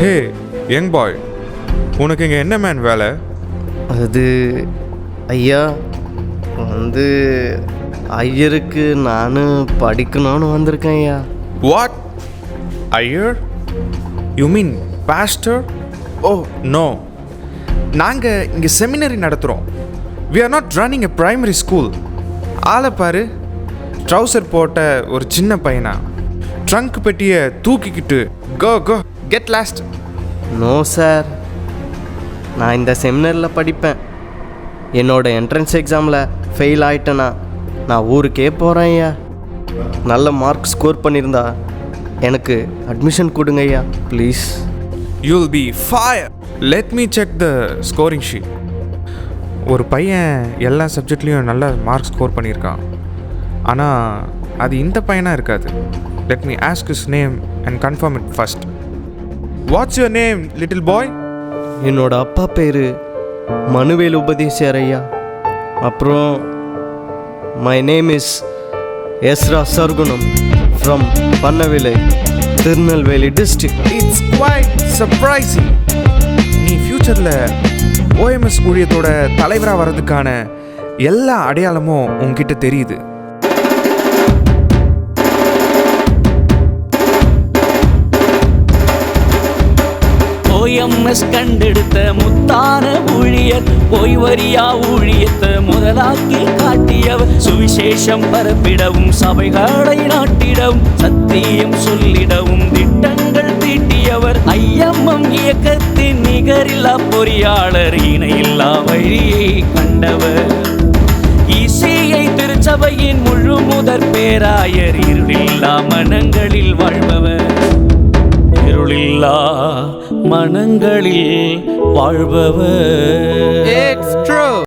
ஹே young boy உனக்கு இங்கே என்ன மேன் வேலை? அது ஐயா வந்து ஐயருக்கு நான் படிக்கணும்னு வந்திருக்கேன் ஐயா. What are you mean pastor oh no நாங்கள் இங்கே செமினரி நடத்துகிறோம் we are not running a primary school ஆளை பாரு ட்ரௌசர் போட்ட ஒரு சின்ன பையனா. ட்ரங்க் பெட்டியை தூக்கிக்கிட்டு go go. Get lost no sir நான் இந்த செமினரில் படிப்பேன். என்னோட என்ட்ரன்ஸ் எக்ஸாமில் ஃபெயில் ஆயிட்டேனா நான் ஊருக்கே போகிறேன் ஐயா. நல்ல மார்க் ஸ்கோர் பண்ணியிருந்தா எனக்கு அட்மிஷன் கொடுங்க ஐயா. Please you'll be fire let me check the scoring sheet ஒரு பையன் எல்லா சப்ஜெக்ட்லேயும் நல்ல மார்க் ஸ்கோர் பண்ணியிருக்கான். ஆனால் அது இந்த பையனாக இருக்காது. Let me ask his name and confirm it first what's your name little boy என்னோட அப்பா பேர் மனுவேல் உபதேசியார் ஐயா அப்புறம் my name is Ezra Sargunam from Pannavilai Tirunelveli district it's quite surprising நீ ஃப்யூச்சரில் ஓஎம்எஸ் ஊழியத்தோட தலைவராக வர்றதுக்கான எல்லா அடையாளமும் உன்கிட்ட தெரியுது. எம்எஸ் கண்டெடுத்த முத்தான ஊழியர் ஓய்வரியா ஊழியத்தை முதலாக்கி காட்டியவர். சுவிசேஷம் பரப்பிடவும் சபைகளை நாட்டிடவும் சத்தியம் சொல்லிடவும் திட்டங்கள் தீட்டியவர். ஐஎம்எம் இயக்கத்தின் நிகரில்லா பொறியாளர் இணையில்லா வழியை கண்டவர். இசையை திருச்சபையின் முழு முதற் பேராயர் இருளில்லா மனங்களில் வாழ்பவர். இருளில்லா மனங்களில் வாழ்பவர்.